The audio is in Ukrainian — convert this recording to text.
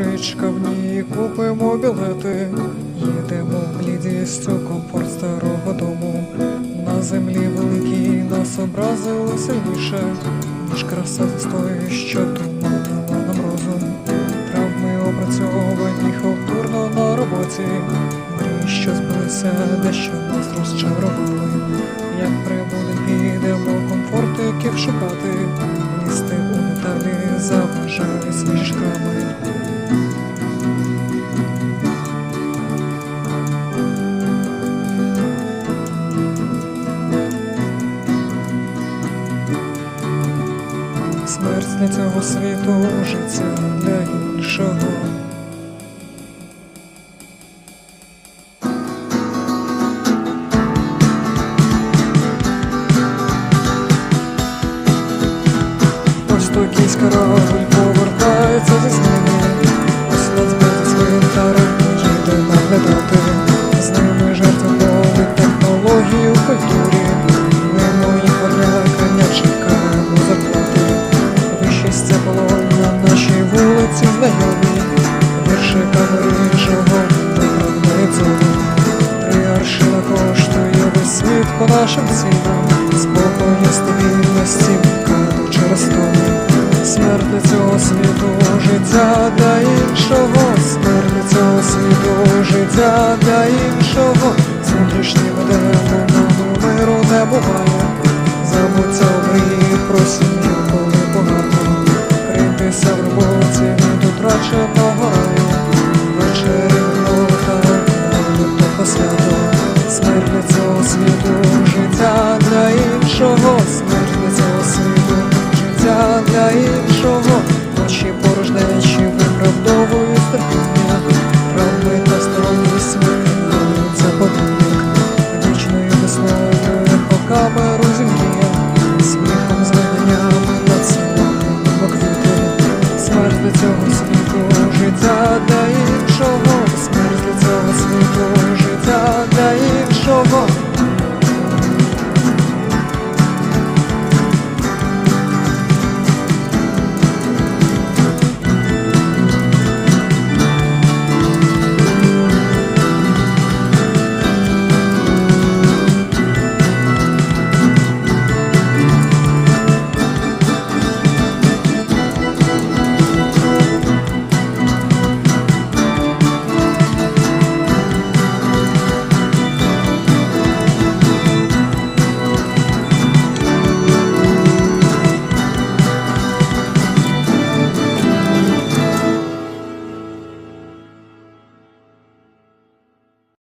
електричка в ній купимо білети. Їдемо в блідістю комфорт старого дому. На землі великій нас образили сильніше, ніж краса застої, що туманила нам розум. Травми опрацьовані халтурно на роботі. Мрії, що збилися, дещо нас розчарували. Як прибуде, підемо комфортиків шукати, лізти у деталі заважає свіжі шрами. Смерть для цього світу, життя для іншого. Ось той якийсь по нашим сінам, спокою стабільності каду через то смерть для цього світу, життя для іншого, смерть цього світу, життя для іншого, з внутрішніми миру не буває, забудь цього і просіння. Наші